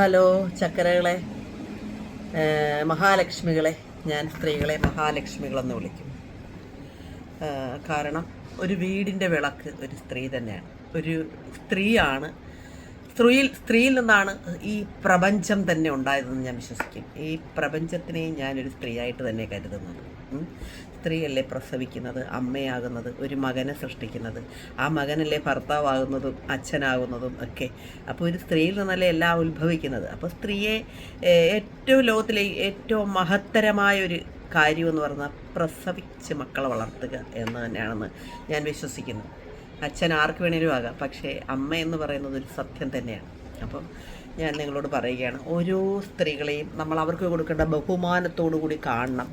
Hello ചക്കരകളെ മഹാലക്ഷ്മികളെ ഞാൻ സ്ത്രീകളെ മഹാലക്ഷ്മികളെന്ന് വിളിക്കും. കാരണം ഒരു വീടിന്റെ വിളക്ക് ഒരു സ്ത്രീ തന്നെയാണ്. ഒരു സ്ത്രീയാണ് സ്ത്രീയിൽ സ്ത്രീയിൽ നിന്നാണ് ഈ പ്രപഞ്ചം തന്നെ ഉണ്ടായതെന്ന് ഞാൻ വിശ്വസിക്കും. ഈ പ്രപഞ്ചത്തിനെ ഞാനൊരു സ്ത്രീയായിട്ട് തന്നെ കരുതുന്നത്. സ്ത്രീയല്ലേ പ്രസവിക്കുന്നത് അമ്മയാകുന്നത് ഒരു മകനെ സൃഷ്ടിക്കുന്നത് ആ മകനല്ലേ ഭർത്താവാകുന്നതും അച്ഛനാകുന്നതും ഒക്കെ. അപ്പോൾ ഒരു സ്ത്രീയിൽ നിന്നല്ലേ എല്ലാം ഉത്ഭവിക്കുന്നത്. അപ്പോൾ സ്ത്രീയെ ഏറ്റവും ലോകത്തിലെ ഏറ്റവും മഹത്തരമായ ഒരു കാര്യമെന്ന് പറഞ്ഞാൽ പ്രസവിച്ച് മക്കളെ വളർത്തുക എന്ന് തന്നെയാണെന്ന് ഞാൻ വിശ്വസിക്കുന്നു. അച്ഛൻ ആർക്ക് വേണേലും ആകാം. പക്ഷേ അമ്മ എന്ന് പറയുന്നത് ഒരു സത്യം തന്നെയാണ്. അപ്പം ഞാൻ നിങ്ങളോട് പറയുകയാണ് ഓരോ സ്ത്രീകളെയും നമ്മൾ അവർക്ക് കൊടുക്കേണ്ട ബഹുമാനത്തോടു കൂടി കാണണം.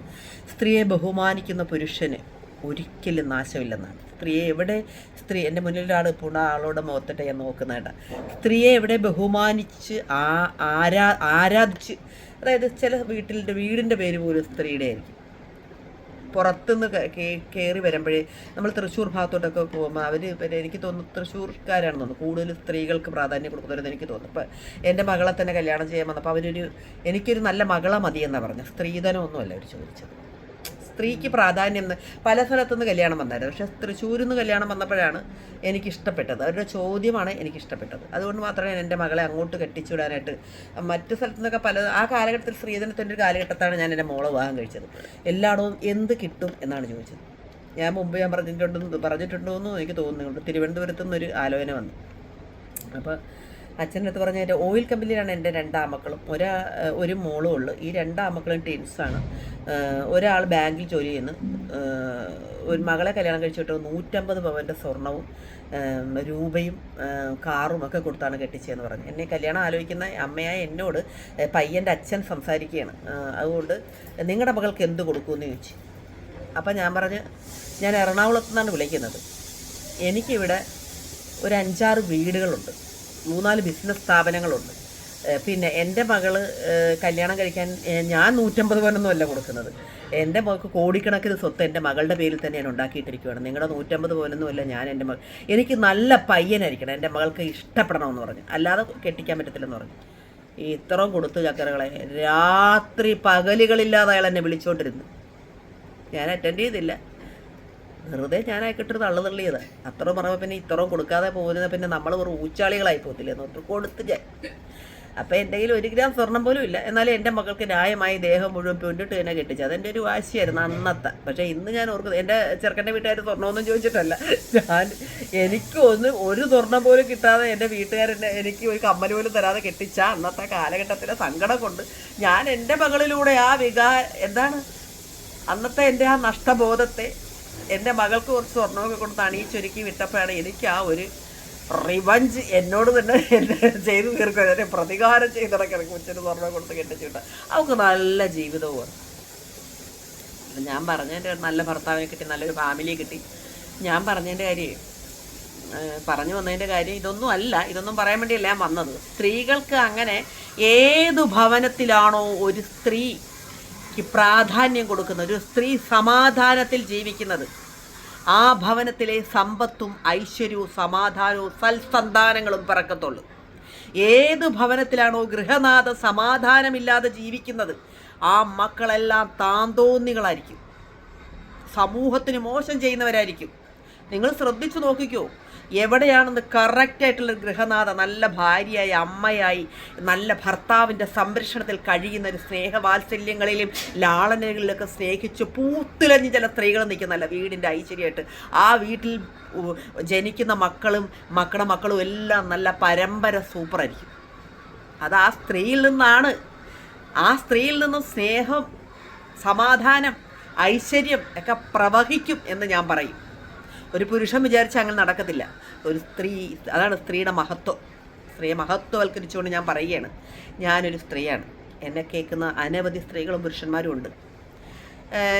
സ്ത്രീയെ ബഹുമാനിക്കുന്ന പുരുഷന് ഒരിക്കലും നാശമില്ലെന്നാണ്. സ്ത്രീയെ എവിടെ സ്ത്രീ എന്റെ മുന്നിൽ ഇപ്പോൾ ആളോട് മുഖത്തിട്ട് ഞാൻ നോക്കുന്നേട്ട സ്ത്രീയെ എവിടെ ബഹുമാനിച്ച് ആ ആരാ ആരാധിച്ച് അതായത് ചില വീട്ടിന്റെ വീടിന്റെ പേര് പോലും സ്ത്രീയുടെ ആയിരിക്കും. പുറത്തുനിന്ന് കയറി വരുമ്പോഴേ നമ്മൾ തൃശ്ശൂർ ഭാഗത്തോട്ടൊക്കെ പോകുമ്പോൾ അവർ പിന്നെ എനിക്ക് തോന്നുന്നു തൃശ്ശൂർക്കാരാണെന്ന് തോന്നുന്നു. കൂടുതൽ സ്ത്രീകൾക്ക് പ്രാധാന്യം കൊടുക്കുന്നവരെന്ന് എനിക്ക് തോന്നുന്നു. ഇപ്പം എന്റെ മകളെ തന്നെ കല്യാണം ചെയ്യാൻ വന്നപ്പോൾ അവരൊരു എനിക്കൊരു നല്ല മകളെ മതിയെന്നാണ് പറഞ്ഞത്. സ്ത്രീധനമൊന്നുമല്ല അവർ ചോദിച്ചത്. സ്ത്രീക്ക് പ്രാധാന്യം എന്ന് പല സ്ഥലത്തുനിന്ന് കല്യാണം വന്നായിരുന്നു. പക്ഷേ തൃശ്ശൂരിൽ നിന്ന് കല്യാണം വന്നപ്പോഴാണ് എനിക്കിഷ്ടപ്പെട്ടത്. അവരുടെ ചോദ്യമാണ് എനിക്കിഷ്ടപ്പെട്ടത്. അതുകൊണ്ട് മാത്രമേ ഞാൻ എന്റെ മകളെ അങ്ങോട്ട് കെട്ടിച്ചുവിടാനായിട്ട് മറ്റു സ്ഥലത്തു നിന്നൊക്കെ പല ആ കാലഘട്ടത്തിൽ സ്ത്രീധനത്തിന്റെ ഒരു കാലഘട്ടത്താണ് ഞാൻ എന്റെ മോളെ വിവാഹം കഴിച്ചത്. എല്ലായിടവും എന്ത് കിട്ടും എന്നാണ് ചോദിച്ചത്. ഞാൻ മുമ്പ് ഞാൻ പറഞ്ഞിട്ടുണ്ടെന്ന് പറഞ്ഞിട്ടുണ്ടോ എന്ന് എനിക്ക് തോന്നുന്നുണ്ട്. തിരുവനന്തപുരത്തു നിന്നൊരു ആലോചന വന്നു. അപ്പോൾ അച്ഛന്റെ അടുത്ത് പറഞ്ഞ എന്റെ ഓയിൽ കമ്പനിയിലാണ് എന്റെ രണ്ടാമക്കളും. ഒരാ ഒരു മോളും ഉള്ളു. ഈ രണ്ടാമക്കളും ടീംസാണ് ഒരാൾ ബാങ്കിൽ ജോലി ചെയ്യുന്നു. ഒരു മകളെ കല്യാണം കഴിച്ചിട്ട് നൂറ്റമ്പത് പവന്റെ സ്വർണവും രൂപയും കാറും ഒക്കെ കൊടുത്താണ് കെട്ടിച്ചതെന്ന് പറഞ്ഞു. എന്നെ കല്യാണം ആലോചിക്കുന്ന അമ്മയായ എന്നോട് പയ്യന്റെ അച്ഛൻ സംസാരിക്കുകയാണ്. അതുകൊണ്ട് നിങ്ങളുടെ മകൾക്ക് എന്ത് കൊടുക്കുമെന്ന് ചോദിച്ചു. അപ്പം ഞാൻ പറഞ്ഞ് ഞാൻ എറണാകുളത്തു നിന്നാണ് വിളിക്കുന്നത്. എനിക്കിവിടെ ഒരു അഞ്ചാറ് വീടുകളുണ്ട്. മൂന്നാൽ ബിസിനസ് സ്ഥാപനങ്ങളുണ്ട്. പിന്നെ എന്റെ മകൾ കല്യാണം കഴിക്കാൻ ഞാൻ നൂറ്റമ്പത് പവനൊന്നും അല്ല കൊടുക്കുന്നത്. എന്റെ മകൾക്ക് കോടിക്കണക്കിന് സ്വത്ത് എന്റെ മകളുടെ പേരിൽ തന്നെ ഞാൻ ഉണ്ടാക്കിയിട്ടിരിക്കുകയാണ് നിങ്ങളുടെ നൂറ്റമ്പത് പവനൊന്നും അല്ല ഞാൻ എന്റെ മകൾ എനിക്ക് നല്ല പയ്യനായിരിക്കണം. എന്റെ മകൾക്ക് ഇഷ്ടപ്പെടണമെന്ന് പറഞ്ഞു. അല്ലാതെ കെട്ടിക്കാൻ പറ്റത്തില്ലെന്ന് പറഞ്ഞു. ഇത്രയും കൊടുത്തു ചക്കരകളെ രാത്രി പകലുകളില്ലാതെ അയാൾ എന്നെ വിളിച്ചുകൊണ്ടിരുന്നു ഞാൻ അറ്റൻഡ് ചെയ്തില്ല. വെറുതെ ഞാൻ അയക്കിട്ടൊരു തള്ളു തള്ളിയത്. അത്ര പറയുമ്പോൾ പിന്നെ ഇത്രയും കൊടുക്കാതെ പോകുന്നത് പിന്നെ നമ്മൾ ഒരു ഊച്ചാളികളായി പോകത്തില്ല? എന്നിട്ട് കൊടുത്ത് ഞാൻ. എന്തെങ്കിലും ഒരു ഗ്രാം സ്വർണം പോലും ഇല്ല. എന്നാലും എന്റെ മക്കൾക്ക് ന്യായമായി ദേഹം മുഴുവൻ പൊണ്ടിട്ട് തന്നെ കെട്ടിച്ചു. അതെന്റെ ഒരു വാശിയായിരുന്നു അന്നത്തെ. പക്ഷേ ഇന്ന് ഞാൻ ഓർക്കുന്നത് എന്റെ ചെറുക്കന്റെ വീട്ടുകാർ സ്വർണമൊന്നും ചോദിച്ചിട്ടല്ല. ഞാൻ എനിക്ക് ഒന്ന് ഒരു സ്വർണം പോലും കിട്ടാതെ എന്റെ വീട്ടുകാരെന്നെ എനിക്ക് ഒരു കമ്മൽ പോലും തരാതെ കെട്ടിച്ച അന്നത്തെ കാലഘട്ടത്തിലെ സങ്കടം കൊണ്ട് ഞാൻ എന്റെ മകളിലൂടെ ആ വികാ എന്താണ്? അന്നത്തെ എന്റെ ആ നഷ്ടബോധത്തെ എന്റെ മകൾക്ക് കുറച്ച് സ്വർണമൊക്കെ കൊടുത്ത് അണിയിച്ചൊരുക്കി വിട്ടപ്പോഴാണ് എനിക്ക് ആ ഒരു റിവഞ്ച് എന്നോട് തന്നെ എന്നെ ചെയ്തു തീർക്കുക എന്നെ പ്രതികാരം ചെയ്തിടക്കി കൊച്ചിന് സ്വർണം കൊടുത്ത് കെട്ടിച്ചിട്ട് അവൾക്ക് നല്ല ജീവിതവുമാണ് ഞാൻ പറഞ്ഞതിന്റെ നല്ല ഭർത്താവിനെ കിട്ടി നല്ലൊരു ഫാമിലിയെ കിട്ടി. ഞാൻ പറഞ്ഞതിന്റെ കാര്യം പറഞ്ഞു വന്നതിന്റെ കാര്യം ഇതൊന്നും അല്ല. ഇതൊന്നും പറയാൻ വേണ്ടിയല്ല ഞാൻ വന്നത്. സ്ത്രീകൾക്ക് അങ്ങനെ ഏതു ഭവനത്തിലാണോ ഒരു സ്ത്രീക്ക് പ്രാധാന്യം കൊടുക്കുന്ന ഒരു സ്ത്രീ സമാധാനത്തിൽ ജീവിക്കുന്നത്. ആ ഭവനത്തിലെ സമ്പത്തും ഐശ്വര്യവും സമാധാനവും സൽസന്താനങ്ങളും പിറക്കത്തുള്ളൂ. ഏത് ഭവനത്തിലാണോ ഗൃഹനാഥ സമാധാനമില്ലാതെ ജീവിക്കുന്നത് ആ മക്കളെല്ലാം താന്തോന്നികളായിരിക്കും. സമൂഹത്തിന് മോശം ചെയ്യുന്നവരായിരിക്കും. നിങ്ങൾ ശ്രദ്ധിച്ചു നോക്കിക്കോ. എവിടെയാണെന്ന് കറക്റ്റായിട്ടുള്ള ഗൃഹനാഥ നല്ല ഭാര്യയായി അമ്മയായി നല്ല ഭർത്താവിന്റെ സംരക്ഷണത്തിൽ കഴിയുന്ന ഒരു സ്നേഹവാത്സല്യങ്ങളിലും ലാളനകളിലൊക്കെ സ്നേഹിച്ച് പൂത്തുലഞ്ഞ് ചില സ്ത്രീകൾ നിൽക്കുന്നല്ല വീടിന്റെ ഐശ്വര്യമായിട്ട്. ആ വീട്ടിൽ ജനിക്കുന്ന മക്കളും മക്കളുടെ മക്കളും എല്ലാം നല്ല പരമ്പര സൂപ്പറായിരിക്കും അത് ആ സ്ത്രീയിൽ നിന്നാണ്. ആ സ്ത്രീയിൽ നിന്നും സ്നേഹം സമാധാനം ഐശ്വര്യം ഒക്കെ പ്രവഹിക്കും എന്ന് ഞാൻ പറയും. ഒരു പുരുഷൻ വിചാരിച്ച അങ്ങനെ നടക്കത്തില്ല. ഒരു സ്ത്രീ അതാണ് സ്ത്രീയുടെ മഹത്വം. സ്ത്രീയെ മഹത്വവൽക്കരിച്ചുകൊണ്ട് ഞാൻ പറയുകയാണ്. ഞാനൊരു സ്ത്രീയാണ്. എന്നെ കേൾക്കുന്ന അനവധി സ്ത്രീകളും പുരുഷന്മാരും ഉണ്ട്.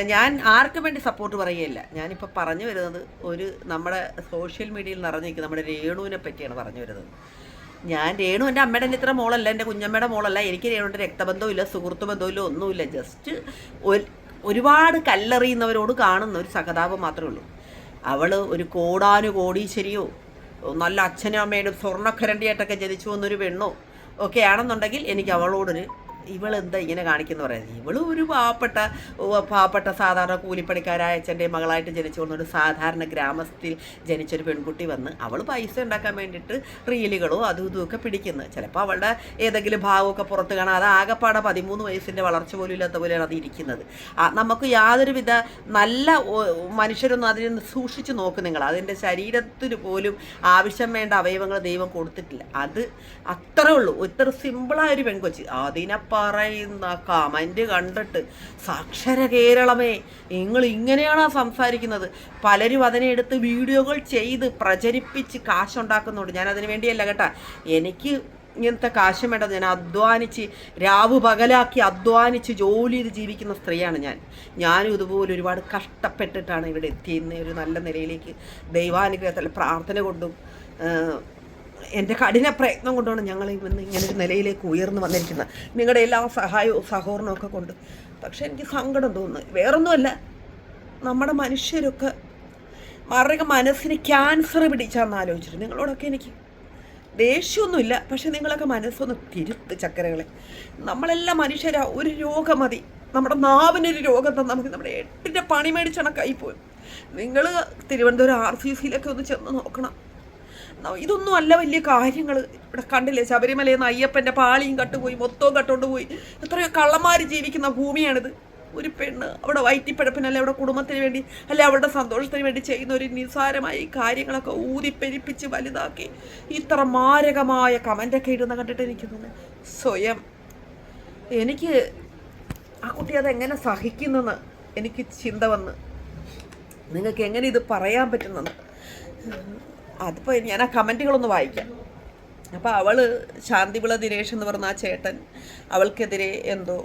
ഞാൻ ആർക്കും വേണ്ടി സപ്പോർട്ട് പറയുകയില്ല. ഞാനിപ്പോൾ പറഞ്ഞു വരുന്നത് ഒരു നമ്മുടെ സോഷ്യൽ മീഡിയയിൽ നിറഞ്ഞിരിക്കുന്ന നമ്മുടെ രേണുവിനെ പറ്റിയാണ് പറഞ്ഞു വരുന്നത്. ഞാൻ രേണു എന്റെ അമ്മയുടെ ഇത്ര മോളല്ല എന്റെ കുഞ്ഞമ്മയുടെ മോളല്ല. എനിക്ക് രേണുവിന്റെ രക്തബന്ധവും ഇല്ല സുഹൃത്ത് ബന്ധവും ഇല്ല ഒന്നുമില്ല ജസ്റ്റ് ഒരുപാട് കല്ലെറിയുന്നവരോട് കാണുന്ന ഒരു സഹതാപം മാത്രമേ ഉള്ളൂ. അവൾ ഒരു കോടാനുകോടീശ്വരിയോ നല്ല അച്ഛനും അമ്മയുടെ സ്വർണക്കരണ്ടിയായിട്ടൊക്കെ ജനിച്ചു വന്നൊരു പെണ്ണോ ഒക്കെ ആണെന്നുണ്ടെങ്കിൽ എനിക്ക് അവളോടൊരു ഇവളെന്താ ഇങ്ങനെ കാണിക്കുന്നു പറയുന്നത്? ഇവൾ ഒരു പാവപ്പെട്ട പാവപ്പെട്ട സാധാരണ കൂലിപ്പണിക്കാരായ അച്ഛന്റെ മകളായിട്ട് ജനിച്ചു ഒരു സാധാരണ ഗ്രാമത്തിൽ ജനിച്ചൊരു പെൺകുട്ടി വന്ന് അവൾ പൈസ ഉണ്ടാക്കാൻ വേണ്ടിയിട്ട് റീലുകളോ അതും ഇതുമൊക്കെ പിടിക്കുന്നത് പിടിക്കുന്നു. ചിലപ്പോൾ അവളുടെ ഏതെങ്കിലും ഭാവമൊക്കെ പുറത്ത് കാണാം. അത് ആകെപ്പാടെ പതിമൂന്ന് വയസ്സിന്റെ വളർച്ച പോലും ഇല്ലാത്ത പോലെയാണ് അത് ഇരിക്കുന്നത്. നമുക്ക് യാതൊരുവിധ നല്ല മനുഷ്യരൊന്നും അതിനെ സൂക്ഷിച്ചു നോക്കും നിങ്ങൾ. അതിന്റെ ശരീരത്തിന് പോലും ആവശ്യം വേണ്ട അവയവങ്ങൾ ദൈവം കൊടുത്തിട്ടില്ല. അത് അത്രേ ഉള്ളൂ. ഇത്ര സിമ്പിളായ ഒരു പെൺകൊച്ചി. അതിനെ പറയുന്ന കമന്റ് കണ്ടിട്ട് സാക്ഷര കേരളമേ നിങ്ങൾ ഇങ്ങനെയാണോ സംസാരിക്കുന്നത്? പലരും അതിനെ എടുത്ത് വീഡിയോകൾ ചെയ്ത് പ്രചരിപ്പിച്ച് കാശുണ്ടാക്കുന്നുണ്ട്. ഞാൻ അതിന് വേണ്ടിയല്ല കേട്ടാ. എനിക്ക് ഇങ്ങനത്തെ കാശും വേണ്ടത് ഞാൻ അധ്വാനിച്ച് രാവ് പകലാക്കി അധ്വാനിച്ച് ജോലി ചെയ്ത് ജീവിക്കുന്ന സ്ത്രീയാണ് ഞാൻ. ഞാനും ഇതുപോലെ ഒരുപാട് കഷ്ടപ്പെട്ടിട്ടാണ് ഇവിടെ എത്തിയുന്ന ഒരു നല്ല നിലയിലേക്ക് ദൈവാനുഗ്രഹത്തിൽ പ്രാർത്ഥന കൊണ്ടും എന്റെ കഠിന പ്രയത്നം കൊണ്ടാണ് ഞങ്ങൾ ഇന്ന് ഇങ്ങനെ ഒരു നിലയിലേക്ക് ഉയർന്നു വന്നിരിക്കുന്നത്. നിങ്ങളുടെ എല്ലാ സഹായവും സഹോദരനും ഒക്കെ കൊണ്ട്. പക്ഷെ എനിക്ക് സങ്കടം തോന്നുന്നു. വേറൊന്നുമല്ല നമ്മുടെ മനുഷ്യരൊക്കെ മാറുക മനസ്സിന് ക്യാൻസർ പിടിച്ചാന്ന് ആലോചിച്ചിട്ട് നിങ്ങളോടൊക്കെ എനിക്ക് ദേഷ്യമൊന്നുമില്ല. പക്ഷെ നിങ്ങളൊക്കെ മനസ്സൊന്ന് തിരുത്ത് ചക്കരകളെ. നമ്മളെല്ലാം മനുഷ്യരാ ഒരു രോഗം മതി. നമ്മുടെ നാവിനൊരു രോഗം തന്നാൽ നമുക്ക് നമ്മുടെ എട്ടിന്റെ പണി മേടിച്ചണക്കായി പോയി നിങ്ങൾ തിരുവനന്തപുരം ആർ സി സിയിലൊക്കെ ഒന്ന് ചെന്ന് നോക്കണം. ഇതൊന്നും അല്ല വലിയ കാര്യങ്ങൾ ഇവിടെ കണ്ടില്ലേ? ശബരിമലയിൽ നിന്ന് അയ്യപ്പന്റെ പാളിയും കട്ടുപോയി മൊത്തവും കട്ടുകൊണ്ട് പോയി എത്രയോ കള്ളന്മാർ ജീവിക്കുന്ന ഭൂമിയാണിത്. ഒരു പെണ്ണ് അവിടെ വയറ്റിപ്പഴപ്പിനല്ല അവിടെ കുടുംബത്തിന് വേണ്ടി അല്ലെ അവരുടെ സന്തോഷത്തിന് വേണ്ടി ചെയ്യുന്ന ഒരു നിസ്സാരമായി കാര്യങ്ങളൊക്കെ ഊതിപ്പെരിപ്പിച്ച് വലുതാക്കി. ഇത്ര മാരകമായ കമന്റൊക്കെ ഇടുന്ന കണ്ടിട്ട് എനിക്ക് തോന്നുന്നു സ്വയം. എനിക്ക് ആ കുട്ടി അതെങ്ങനെ സഹിക്കുന്നെന്ന് എനിക്ക് ചിന്ത വന്ന്. നിങ്ങൾക്ക് എങ്ങനെ ഇത് പറയാൻ പറ്റുന്നെന്ന്. അതിപ്പോൾ ഞാൻ ആ കമന്റുകളൊന്ന് വായിക്കാം. അപ്പോൾ അവൾ ശാന്തിവിള ദിനേഷ് എന്ന് പറഞ്ഞ ആ ചേട്ടൻ അവൾക്കെതിരെ എന്തോ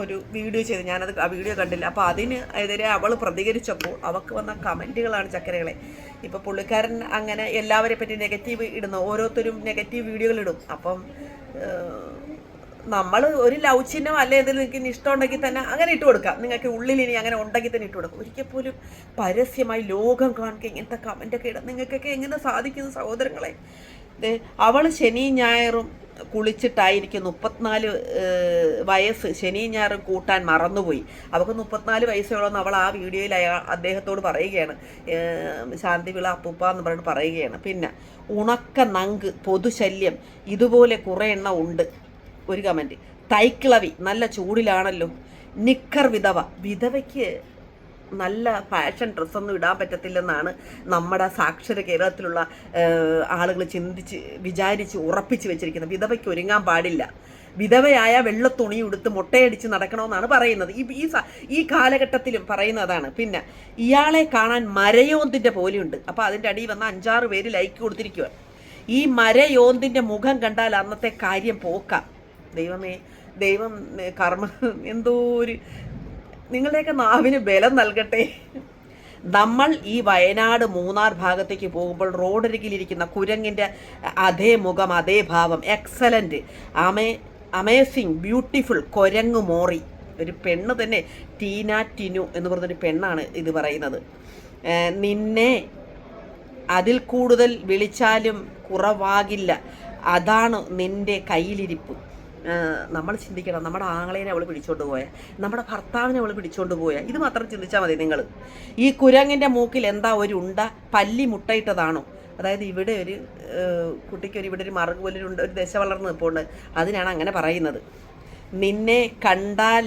ഒരു വീഡിയോ ചെയ്ത്. ഞാനത് ആ വീഡിയോ കണ്ടില്ല. അപ്പോൾ അതിന് എതിരെ അവൾ പ്രതികരിച്ചപ്പോൾ അവൾക്ക് വന്ന കമന്റുകളാണ് ചക്കരകളെ. ഇപ്പോൾ പുള്ളിക്കാരൻ അങ്ങനെ എല്ലാവരെ പറ്റി നെഗറ്റീവ് ഇടുന്നു. ഓരോരുത്തരും നെഗറ്റീവ് വീഡിയോകൾ ഇടും. അപ്പം നമ്മൾ ഒരു ലവ് ചിഹ്നം അല്ലെ എന്തെങ്കിലും നിങ്ങൾക്ക് ഇഷ്ടമുണ്ടെങ്കിൽ തന്നെ അങ്ങനെ ഇട്ട് കൊടുക്കാം. നിങ്ങൾക്ക് ഉള്ളിൽ ഇനി അങ്ങനെ ഉണ്ടെങ്കിൽ തന്നെ ഇട്ട് കൊടുക്കാം. ഒരിക്കൽ പോലും പരസ്യമായി ലോകം കാണുക ഇങ്ങനത്തെ കമന്റൊക്കെ ഇടാം നിങ്ങൾക്കൊക്കെ എങ്ങനെ സാധിക്കുന്നു സഹോദരങ്ങളെ? അവൾ ശനി ഞായറും കുളിച്ചിട്ടായിരിക്കും മുപ്പത്തിനാല് വയസ്സ് ശനി ഞായറും കൂട്ടാൻ മറന്നുപോയി. അവൾക്ക് മുപ്പത്തിനാല് വയസ്സുള്ളതെന്ന് അവൾ ആ വീഡിയോയിൽ അയാൾ അദ്ദേഹത്തോട് പറയുകയാണ്. ശാന്തി ശാന്തിവിള അപ്പൂപ്പ എന്ന് പറഞ്ഞിട്ട് പറയുകയാണ്. പിന്നെ ഉണക്ക നങ്ക് പൊതുശല്യം ഇതുപോലെ കുറേ എണ്ണം ഉണ്ട്. ഒരു കമന്റ് തൈക്കിളവി നല്ല ചൂടിലാണല്ലോ. നിക്കർ വിധവ. വിധവയ്ക്ക് നല്ല ഫാഷൻ ഡ്രസ്സൊന്നും ഇടാൻ പറ്റത്തില്ലെന്നാണ് നമ്മുടെ സാക്ഷര കേരളത്തിലുള്ള ആളുകൾ ചിന്തിച്ച് വിചാരിച്ച് ഉറപ്പിച്ച് വെച്ചിരിക്കുന്നത്. വിധവയ്ക്ക് ഒരുങ്ങാൻ പാടില്ല. വിധവയായ വെള്ള തുണി ഉടുത്ത് മുട്ടയടിച്ച് നടക്കണമെന്നാണ് പറയുന്നത്. ഈ ഈ ഈ കാലഘട്ടത്തിലും പറയുന്നതാണ്. പിന്നെ ഇയാളെ കാണാൻ മരയോന്തിന്റെ പോലെയുണ്ട്. അപ്പോൾ അതിന്റെ അടിയിൽ വന്ന അഞ്ചാറ് പേര് ലൈക്ക് കൊടുത്തിരിക്കുക ഈ മരയോന്തിന്റെ മുഖം കണ്ടാൽ അന്നത്തെ കാര്യം പോക്കാം. ദൈവമേ ദൈവം കർമ്മ എന്തോ ഒരു നിങ്ങളുടെയൊക്കെ നാവിന് ബലം നൽകട്ടെ. നമ്മൾ ഈ വയനാട് മൂന്നാർ ഭാഗത്തേക്ക് പോകുമ്പോൾ റോഡരികിലിരിക്കുന്ന കുരങ്ങിന്റെ അതേ മുഖം അതേ ഭാവം. എക്സലന്റ് അമേ അമേസിങ് ബ്യൂട്ടിഫുൾ കൊരങ്ങ് മോറി. ഒരു പെണ്ണ് തന്നെ ടീന ടിനു എന്ന് പറഞ്ഞൊരു പെണ്ണാണ് ഇത് പറയുന്നത്. നിന്നെ അതിൽ കൂടുതൽ വിളിച്ചാലും കുറവാകില്ല. അതാണ് നിന്റെ കയ്യിലിരിപ്പ്. നമ്മൾ ചിന്തിക്കണം. നമ്മുടെ ആങ്ങളേനെ അവൾ പിടിച്ചോണ്ട് പോയ. നമ്മുടെ ഭർത്താവിനെ അവൾ പിടിച്ചോണ്ട് പോയ. ഇത് മാത്രം ചിന്തിച്ചാൽ മതി നിങ്ങൾ ഈ കുരങ്ങിന്റെ മൂക്കിൽ എന്താ ഒരു ഉണ്ട? പല്ലി മുട്ടയിട്ടതാണോ? അതായത് ഇവിടെ ഒരു കുട്ടിക്കൊരു ഇവിടെ ഒരു മറുക് പോലെ ഒരു ദശ വളർന്ന് നിൽപ്പുണ്ട് അതിനാണ് അങ്ങനെ പറയുന്നത്. നിന്നെ കണ്ടാൽ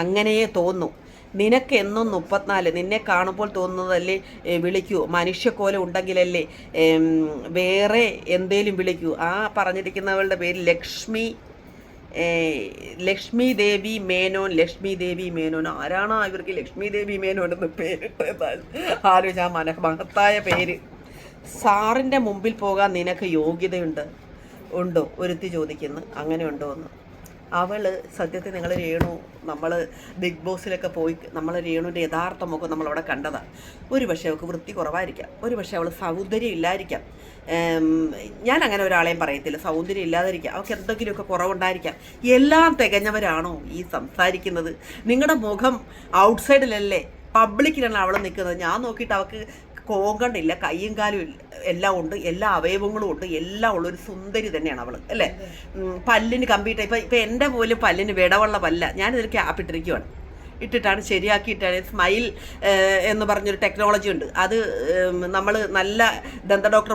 അങ്ങനെയേ തോന്നൂ. നിനക്ക് എന്നും മുപ്പത്തിനാല് നിന്നെ കാണുമ്പോൾ തോന്നുന്നതല്ലേ വിളിക്കൂ. മനുഷ്യക്കോലം ഉണ്ടെങ്കിലല്ലേ വേറെ എന്തേലും വിളിക്കൂ. ആ പറഞ്ഞിരിക്കുന്നവളുടെ പേര് ലക്ഷ്മി ലക്ഷ്മി ദേവി മേനോൻ ലക്ഷ്മി ദേവി മേനോൻ. ആരാണോ ഇവർക്ക് ലക്ഷ്മി ദേവി മേനോൻ എന്ന് പേരിട്ടത് ആലോചിച്ച ആ മന മഹത്തായ പേര്. സാറിന്റെ മുമ്പിൽ പോകാൻ നിനക്ക് യോഗ്യതയുണ്ട് ഉണ്ടോ? ഒരുത്തി ചോദിക്കുന്നു. അങ്ങനെ ഉണ്ടോ എന്ന്. അവൾ സത്യത്തിൽ നിങ്ങൾ രേണു നമ്മൾ ബിഗ് ബോസിലൊക്കെ പോയി നമ്മൾ രേണുവിന്റെ യഥാർത്ഥ മുഖം നമ്മളവിടെ കണ്ടതാണ് ഒരു പക്ഷേ അവൾക്ക് വൃത്തി കുറവായിരിക്കാം. ഒരു പക്ഷേ അവൾ സൗന്ദര്യം ഇല്ലായിരിക്കാം. ഞാൻ അങ്ങനെ ഒരാളെയും പറയത്തില്ല. സൗന്ദര്യം ഇല്ലാതിരിക്കാം. അവൾക്ക് എന്തെങ്കിലുമൊക്കെ കുറവുണ്ടായിരിക്കാം. എല്ലാം തികഞ്ഞവരാണോ ഈ സംസാരിക്കുന്നത്? നിങ്ങളുടെ മുഖം ഔട്ട്സൈഡിലല്ലേ പബ്ലിക്കിലാണ് അവൾ നിൽക്കുന്നത് ഞാൻ നോക്കിയിട്ട് അവൾക്ക് കോങ്കണ്ണില്ല കൈയും കാലും എല്ലാം ഉണ്ട് എല്ലാ അവയവങ്ങളും ഉണ്ട് എല്ലാം ഉള്ള ഒരു സുന്ദരി തന്നെയാണ് അവൾ അല്ലേ? പല്ലിന് കമ്പ്യൂട്ടർ ഇപ്പം ഇപ്പം എന്റെ പോലും പല്ലിന് വിടവുള്ള പല്ല ഞാനിതിൽ ക്യാപ്പ് ഇട്ടിരിക്കുവാണ് ഇട്ടിട്ടാണ് ശരിയാക്കിയിട്ടാണ് സ്മൈൽ എന്ന് പറഞ്ഞൊരു ടെക്നോളജി ഉണ്ട്. അത് നമ്മൾ നല്ല ദന്ത ഡോക്ടർ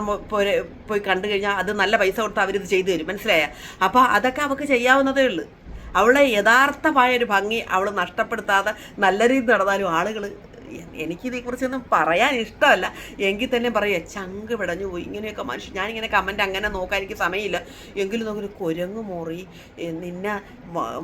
പോയി കണ്ടു കഴിഞ്ഞാൽ അത് നല്ല പൈസ കൊടുത്ത് അവരിത് ചെയ്തു തരും. മനസ്സിലായ? അപ്പോൾ അതൊക്കെ അവൾക്ക് ചെയ്യാവുന്നതേ ഉള്ളൂ. അവളെ യഥാർത്ഥമായ ഒരു ഭംഗി അവൾ നഷ്ടപ്പെടുത്താതെ നല്ല രീതിയിൽ നടന്നാലും ആളുകൾ എനിക്കിതേക്കുറിച്ചൊന്നും പറയാൻ ഇഷ്ടമല്ല എങ്കിൽ തന്നെ പറയുക ചങ്ക് പിടഞ്ഞു പോയി. ഇങ്ങനെയൊക്കെ മനുഷ്യൻ ഞാനിങ്ങനെ കമന്റ് അങ്ങനെ നോക്കാൻ എനിക്ക് സമയമില്ല. എങ്കിലും നോക്കി കുരങ്ങ് മോറി നിന്നെ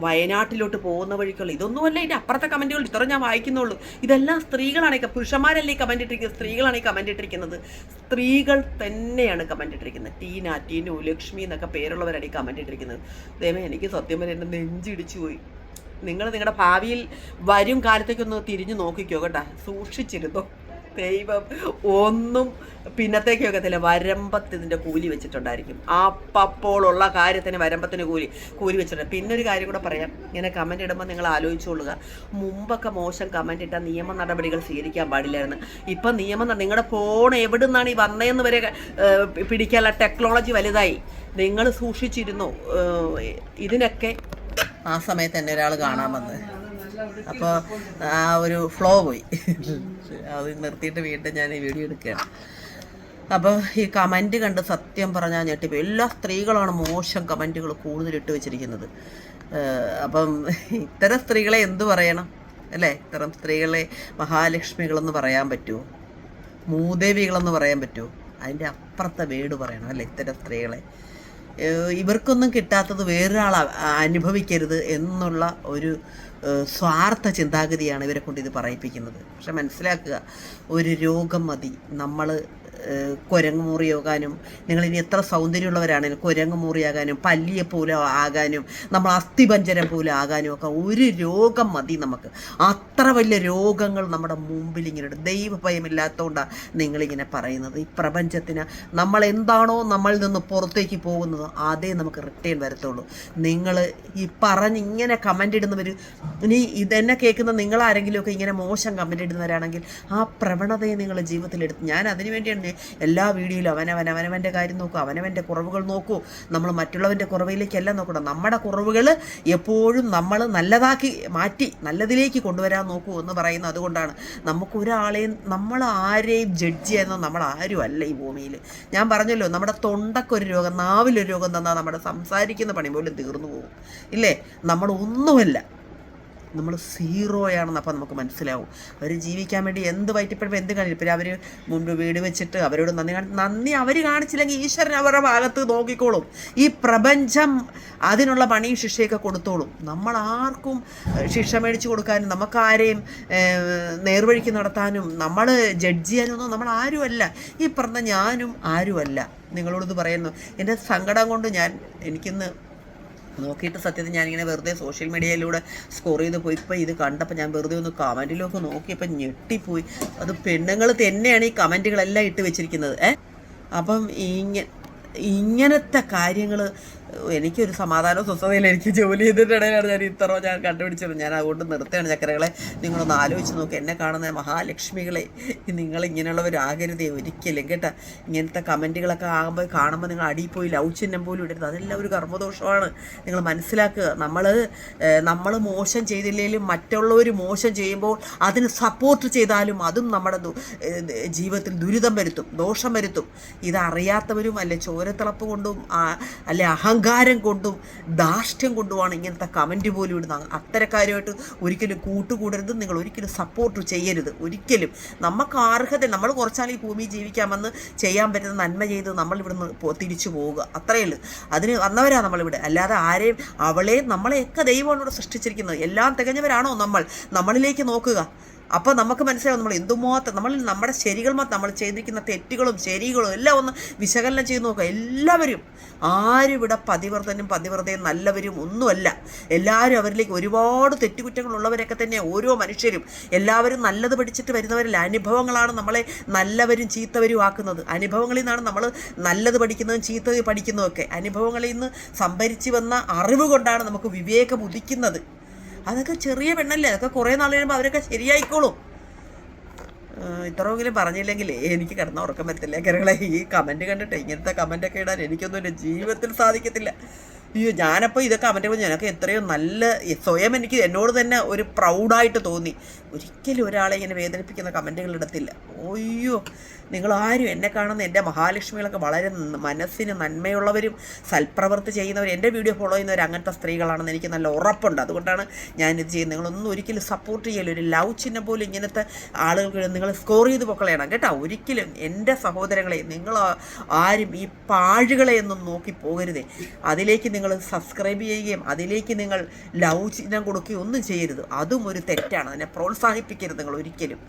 വയനാട്ടിലോട്ട് പോകുന്ന വഴിക്കുള്ള ഇതൊന്നുമല്ല ഇതിന്റെ അപ്പുറത്തെ കമന്റുകൾ ഇത്ര ഞാൻ വായിക്കുന്നുള്ളൂ. ഇതെല്ലാം സ്ത്രീകളാണ് പുരുഷന്മാരല്ലേ കമന്റ് ഇട്ടിരിക്കുന്നത് സ്ത്രീകളാണ് ഈ കമന്റ് ഇട്ടിരിക്കുന്നത്. സ്ത്രീകൾ തന്നെയാണ് കമന്റ് ഇട്ടിരിക്കുന്നത്. ടീന ടീനു ലക്ഷ്മി എന്നൊക്കെ പേരുള്ളവരാണ് ഈ കമന്റ് ഇട്ടിരിക്കുന്നത്. ദൈവമേ എനിക്ക് സത്യം എന്റെ നെഞ്ചിടിച്ചു പോയി. നിങ്ങൾ നിങ്ങളുടെ ഭാവിയിൽ വരും കാലത്തേക്കൊന്ന് തിരിഞ്ഞു നോക്കിക്കോ കേട്ടോ. സൂക്ഷിച്ചിരുന്നു? ദൈവം ഒന്നും പിന്നത്തേക്കൊക്കെ വെക്കത്തില്ല വരമ്പത്ത് ഇതിന്റെ കൂലി വെച്ചിട്ടുണ്ടായിരിക്കും. അപ്പപ്പോഴുള്ള കാര്യത്തിന് വരമ്പത്തിന് കൂലി കൂലി വെച്ചിട്ടുണ്ട്. പിന്നെ ഒരു കാര്യം കൂടെ പറയാം. ഇങ്ങനെ കമന്റ് ഇടുമ്പോൾ നിങ്ങൾ ആലോചിച്ചുകൊള്ളുക മുമ്പൊക്കെ മോശം കമന്റ് ഇട്ടാൽ നിയമ നടപടികൾ സ്വീകരിക്കാൻ പാടില്ലായിരുന്നു. ഇപ്പം നിയമം നിങ്ങളുടെ ഫോൺ എവിടെ നിന്നാണ് ഈ വന്നതെന്ന് വരെ പിടിക്കാനുള്ള ടെക്നോളജി വലുതായി. നിങ്ങൾ സൂക്ഷിച്ചിരുന്നു? ഇതിനൊക്കെ ആ സമയത്ത് എന്നെ ഒരാൾ കാണാൻ വന്ന്. അപ്പോൾ ആ ഒരു ഫ്ലോ പോയി. അത് നിർത്തിയിട്ട് വീണ്ടും ഞാൻ ഈ വീഡിയോ എടുക്കുകയാണ്. അപ്പോൾ ഈ കമന്റ് കണ്ട് സത്യം പറഞ്ഞാൽ ഞെട്ടിപ്പോയി. എല്ലാ സ്ത്രീകളാണ് മോശം കമന്റുകൾ കൂടുതലിട്ട് വെച്ചിരിക്കുന്നത്. അപ്പം ഇത്തരം സ്ത്രീകളെ എന്തു പറയണം? അല്ലേ? ഇത്തരം സ്ത്രീകളെ മഹാലക്ഷ്മികളെന്ന് പറയാൻ പറ്റുമോ മൂദേവികളെന്ന് പറയാൻ പറ്റുമോ അതിന്റെ അപ്പുറത്തെ വേട് പറയണം അല്ലേ? ഇത്തരം സ്ത്രീകളെ. ഇവർക്കൊന്നും കിട്ടാത്തത് വേറൊരാൾ അനുഭവിക്കരുത് എന്നുള്ള ഒരു സ്വാർത്ഥ ചിന്താഗതിയാണ് ഇവരെ കൊണ്ട് ഇത് പറയിപ്പിക്കുന്നത്. പക്ഷെ മനസ്സിലാക്കുക ഒരു രോഗം മതി. നമ്മൾ കുരങ്ങ് മുറിയാകാനും നിങ്ങൾ ഇനി എത്ര സൗന്ദര്യമുള്ളവരാണെങ്കിലും കുരങ്ങ് മുറിയാകാനും പല്ലിയെ പോലെ ആകാനും നമ്മൾ അസ്ഥിപഞ്ചരം പോലെ ആകാനും ഒക്കെ ഒരു രോഗം മതി നമുക്ക്. അത്ര വലിയ രോഗങ്ങൾ നമ്മുടെ മുമ്പിൽ ഇങ്ങനെ ദൈവഭയമില്ലാത്തതുകൊണ്ടാണ് നിങ്ങളിങ്ങനെ പറയുന്നത്. ഈ പ്രപഞ്ചത്തിന് നമ്മൾ എന്താണോ നമ്മളിൽ നിന്ന് പുറത്തേക്ക് പോകുന്നത് അതേ നമുക്ക് റിട്ടേൺ വരത്തുള്ളൂ. നിങ്ങൾ ഈ പറഞ്ഞ് ഇങ്ങനെ കമന്റ് ഇടുന്നവർ ഇനി ഇതെന്നെ കേൾക്കുന്ന നിങ്ങൾ ആരെങ്കിലുമൊക്കെ ഇങ്ങനെ മോശം കമന്റ് ഇടുന്നവരാണെങ്കിൽ ആ പ്രവണതയെ നിങ്ങൾ ജീവിതത്തിൽ എടുത്ത് ഞാൻ അതിനു വേണ്ടിയാണ് ഞാൻ എല്ലാ വീഡിയോയിലും അവനവൻ അവനവന്റെ കാര്യം നോക്കൂ അവനവന്റെ കുറവുകൾ നോക്കൂ. നമ്മൾ മറ്റുള്ളവന്റെ കുറവിലേക്കല്ല നോക്കണം നമ്മുടെ കുറവുകൾ എപ്പോഴും നമ്മൾ നല്ലതാക്കി മാറ്റി നല്ലതിലേക്ക് കൊണ്ടുവരാൻ നോക്കൂ എന്ന് പറയുന്നത് അതുകൊണ്ടാണ്. നമുക്കൊരാളെയും നമ്മൾ ആരെയും ജഡ്ജ് ചെയ്യുന്ന നമ്മൾ ആരും അല്ല ഈ ഭൂമിയിൽ ഞാൻ പറഞ്ഞല്ലോ നമ്മുടെ തൊണ്ടക്കൊരു രോഗം നാവിലൊരു രോഗം തന്നാൽ നമ്മുടെ സംസാരിക്കുന്ന പണി പോലും തീർന്നു പോകും. ഇല്ലേ? നമ്മൾ ഒന്നുമല്ല നമ്മൾ സീറോയാണെന്ന് അപ്പം നമുക്ക് മനസ്സിലാവും. അവർ ജീവിക്കാൻ വേണ്ടി എന്ത് വയറ്റിപ്പഴും എന്ത് കാണില്ല പിന്നെ അവർ മുൻപ് വീട് വെച്ചിട്ട് അവരോട് നന്ദി കാണി നന്ദി അവർ കാണിച്ചില്ലെങ്കിൽ ഈശ്വരൻ അവരുടെ ഭാഗത്ത് നോക്കിക്കോളും. ഈ പ്രപഞ്ചം അതിനുള്ള പണിയും ശിക്ഷയൊക്കെ കൊടുത്തോളും. നമ്മൾ ആർക്കും ശിക്ഷ മേടിച്ചു കൊടുക്കാനും നമുക്കാരെയും നേർവഴിക്ക് നടത്താനും നമ്മൾ ജഡ്ജ് ചെയ്യാനൊന്നും നമ്മൾ ആരുമല്ല. ഈ പറഞ്ഞ ഞാനും ആരുമല്ല. നിങ്ങളോടിത് പറയുന്നു. എന്റെ സങ്കടം കൊണ്ട് ഞാൻ എനിക്കിന്ന് നോക്കിയിട്ട് സത്യത്തിൽ ഞാനിങ്ങനെ വെറുതെ സോഷ്യൽ മീഡിയയിലൂടെ സ്കോർ ചെയ്ത് പോയി. ഇപ്പം ഇത് കണ്ടപ്പോൾ ഞാൻ വെറുതെ ഒന്ന് കമന്റിലൊക്കെ നോക്കിയപ്പോൾ ഞെട്ടിപ്പോയി. അത് പെണ്ണുങ്ങൾ തന്നെയാണ് ഈ കമന്റുകളെല്ലാം ഇട്ട് വെച്ചിരിക്കുന്നത്. ഏ? അപ്പം ഇങ്ങനെ ഇങ്ങനത്തെ കാര്യങ്ങൾ എനിക്കൊരു സമാധാനവും സ്വസ്ഥതയില്ല. എനിക്ക് ജോലി ചെയ്തിട്ടിടയിലാണ് ഞാൻ ഇത്ര ഞാൻ കണ്ടുപിടിച്ചത്. ഞാൻ അതുകൊണ്ട് നിർത്തുകയാണ് ചക്കരകളെ. നിങ്ങളൊന്ന് ആലോചിച്ച് നോക്ക്. എന്നെ കാണുന്ന മഹാലക്ഷ്മികളെ നിങ്ങൾ ഇങ്ങനെയുള്ളവരാകരുതേ ഒരിക്കലും കേട്ടാ. ഇങ്ങനത്തെ കമന്റുകളൊക്കെ ആകുമ്പോൾ കാണുമ്പോൾ നിങ്ങൾ അടിയിൽ പോയി ലവ് ചിഹ്നം പോലും ഇടരുത്. അതെല്ലാം ഒരു കർമ്മദോഷമാണ്. നിങ്ങൾ മനസ്സിലാക്കുക. നമ്മൾ നമ്മൾ മോശം ചെയ്തില്ലെങ്കിലും മറ്റുള്ളവർ മോശം ചെയ്യുമ്പോൾ അതിന് സപ്പോർട്ട് ചെയ്താലും അതും നമ്മുടെ ജീവിതത്തിൽ ദുരിതം വരുത്തും ദോഷം വരുത്തും. ഇതറിയാത്തവരും അല്ലെ ചോരത്തിളപ്പ് കൊണ്ടും അല്ലെ അല്ലെ അഹങ്കാരം കൊണ്ടും ധാർഷ്ട്യം കൊണ്ടുമാണ് ഇങ്ങനത്തെ കമന്റ് പോലും ഇടുന്നത്. അത്തരക്കാരുമായിട്ട് ഒരിക്കലും കൂട്ടുകൂടരുത്. നിങ്ങൾ ഒരിക്കലും സപ്പോർട്ട് ചെയ്യരുത്. ഒരിക്കലും. നമുക്ക് അർഹത നമ്മൾ കുറച്ചാൽ ഈ ഭൂമി ജീവിക്കാമെന്ന് ചെയ്യാൻ പറ്റുന്ന നന്മ ചെയ്ത് നമ്മൾ ഇവിടുന്ന് തിരിച്ചു പോവുക. അത്രയേ ഉള്ളൂ. അതിന് വന്നവരാണ് നമ്മളിവിടെ അല്ലാതെ ആരെയും അവളെയും നമ്മളെയൊക്കെ ദൈവമാണ് ഇവിടെ സൃഷ്ടിച്ചിരിക്കുന്നത്. എല്ലാം തികഞ്ഞവരാണോ നമ്മൾ? നമ്മളിലേക്ക് നോക്കുക. അപ്പോൾ നമുക്ക് മനസ്സിലാവും നമ്മൾ എന്തുമാത്രം നമ്മൾ നമ്മുടെ ശരികൾ മാത്രം നമ്മൾ ചെയ്തിരിക്കുന്ന തെറ്റുകളും ശരികളും എല്ലാം ഒന്ന് വിശകലനം ചെയ്ത് നോക്കുക. എല്ലാവരും ആരും ഇവിടെ പതിവർത്തനും പതിവ്രതയും നല്ലവരും ഒന്നുമല്ല. എല്ലാവരും അവരിലേക്ക് ഒരുപാട് തെറ്റുകുറ്റങ്ങളുള്ളവരൊക്കെ തന്നെ ഓരോ മനുഷ്യരും. എല്ലാവരും നല്ലത് പഠിച്ചിട്ട് വരുന്നവരല്ല. അനുഭവങ്ങളാണ് നമ്മളെ നല്ലവരും ചീത്തവരും ആക്കുന്നത്. അനുഭവങ്ങളിൽ നിന്നാണ് നമ്മൾ നല്ലത് പഠിക്കുന്നതും ചീത്തത് പഠിക്കുന്നതൊക്കെ അനുഭവങ്ങളിൽ നിന്ന് സംഭരിച്ച് വന്ന അറിവ് കൊണ്ടാണ് നമുക്ക് വിവേകം ഉദിക്കുന്നത്. അതൊക്കെ ചെറിയ പെണ്ണല്ലേ? അതൊക്കെ കുറേ നാൾ കഴിയുമ്പോൾ അവരൊക്കെ ശരിയായിക്കോളും. ഇത്രയെങ്കിലും പറഞ്ഞില്ലെങ്കിലേ എനിക്ക് കിടന്ന ഉറക്കം വരത്തില്ല. കരകളെ ഈ കമന്റ് കണ്ടിട്ട് ഇങ്ങനത്തെ കമന്റൊക്കെ ഇടാൻ എനിക്കൊന്നും എന്റെ ജീവിതത്തിൽ സാധിക്കത്തില്ല. അയ്യോ ഞാനപ്പോൾ ഇതൊക്കെ അവന്റെ പോയി ഞാനൊക്കെ എത്രയോ നല്ല സ്വയം എനിക്ക് എന്നോട് തന്നെ ഒരു പ്രൗഡായിട്ട് തോന്നി. ഒരിക്കലും ഒരാളെ ഇങ്ങനെ വേദനിപ്പിക്കുന്ന കമന്റുകൾ ഇടത്തില്ല. അയ്യോ നിങ്ങളാരും എന്നെ കാണുന്ന എന്റെ മഹാലക്ഷ്മികളൊക്കെ വളരെ മനസ്സിന് നന്മയുള്ളവരും സൽപ്രവൃത്തി ചെയ്യുന്നവരും എന്റെ വീഡിയോ ഫോളോ ചെയ്യുന്നവർ അങ്ങനത്തെ സ്ത്രീകളാണെന്ന് എനിക്ക് നല്ല ഉറപ്പുണ്ട്. അതുകൊണ്ടാണ് ഞാനിത് ചെയ്യുന്നത്. നിങ്ങളൊന്നും ഒരിക്കലും സപ്പോർട്ട് ചെയ്യല്ലോ ഒരു ലവ് ചിഹ്നം പോലും ഇങ്ങനത്തെ ആളുകൾക്ക് നിങ്ങൾ സ്കോർ ചെയ്ത് പൊക്കളയണം. കേട്ടോ ഒരിക്കലും എന്റെ സഹോദരങ്ങളെ നിങ്ങൾ ആരും ഈ പാഴുകളെ പാഴുകളെയൊന്നും നോക്കി പോകരുതേ. അതിലേക്ക് നിങ്ങൾ സബ്സ്ക്രൈബ് ചെയ്യുകയും അതിലേക്ക് നിങ്ങൾ ലവ് ചിഹ്നം കൊടുക്കുകയും ഒന്നും ചെയ്യരുത്. അതും ഒരു തെറ്റാണ്. അതിനെ പ്രോത്സാഹിപ്പിക്കരുത് നിങ്ങൾ ഒരിക്കലും.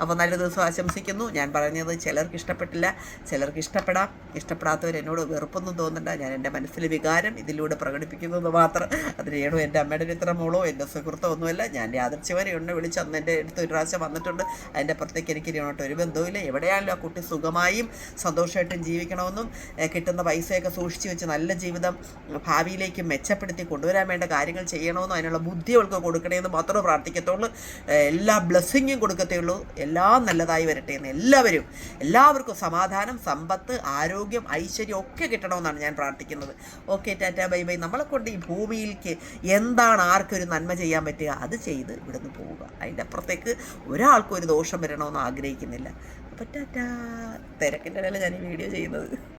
അപ്പോൾ നല്ല ദിവസം ആശംസിക്കുന്നു. ഞാൻ പറഞ്ഞത് ചിലർക്ക് ഇഷ്ടപ്പെട്ടില്ല. ചിലർക്ക് ഇഷ്ടപ്പെടാം. ഇഷ്ടപ്പെടാത്തവർ എന്നോട് വെറുപ്പൊന്നും തോന്നണ്ട. ഞാൻ എന്റെ മനസ്സിലെ വികാരം ഇതിലൂടെ പ്രകടിപ്പിക്കുന്നത് മാത്രം. അതിനേണോ എന്റെ അമ്മയുടെ ഇത്ര മോളോ എന്റെ സുഹൃത്തോ ഒന്നുമല്ല. ഞാൻ യാദർച്ചവരെ എന്നെ വിളിച്ച് അന്ന് എന്റെ അടുത്ത് ഒരു പ്രാവശ്യം വന്നിട്ടുണ്ട്. അതിന്റെ പുറത്തേക്ക് എനിക്ക് ഇതിനോട്ട് ഒരു ബന്ധവുമില്ല. എവിടെയാണല്ലോ ആ കുട്ടി സുഖമായും സന്തോഷമായിട്ടും ജീവിക്കണമെന്നും കിട്ടുന്ന പൈസയൊക്കെ സൂക്ഷിച്ച് വെച്ച് നല്ല ജീവിതം ഭാവിയിലേക്ക് മെച്ചപ്പെടുത്തി കൊണ്ടുവരാൻ വേണ്ട കാര്യങ്ങൾ ചെയ്യണമെന്നും അതിനുള്ള ബുദ്ധി അവൾക്ക് കൊടുക്കണമെന്ന് മാത്രമേ പ്രാർത്ഥിക്കത്തുള്ളൂ. എല്ലാ ബ്ലെസ്സിങ്ങും കൊടുക്കത്തേ ഉള്ളൂ. എല്ലാം നല്ലതായി വരട്ടെ എന്ന് എല്ലാവരും എല്ലാവർക്കും സമാധാനം സമ്പത്ത് ആരോഗ്യം ഐശ്വര്യം ഒക്കെ കിട്ടണമെന്നാണ് ഞാൻ പ്രാർത്ഥിക്കുന്നത്. Okay tata bye bye. നമ്മളെ കൊണ്ട് ഈ ഭൂമിയിലേക്ക് എന്താണ് ആർക്കൊരു നന്മ ചെയ്യാൻ പറ്റുക? അത് ചെയ്ത് ഇവിടുന്ന് പോവുക. അതിന്റെ അപ്പുറത്തേക്ക് ഒരാൾക്കും ഒരു ദോഷം വരണമെന്ന് ആഗ്രഹിക്കുന്നില്ല. അപ്പോൾ ടാറ്റ തിരക്കിന്റെ ഇടയിൽ ഞാൻ ഈ വീഡിയോ ചെയ്യുന്നത്.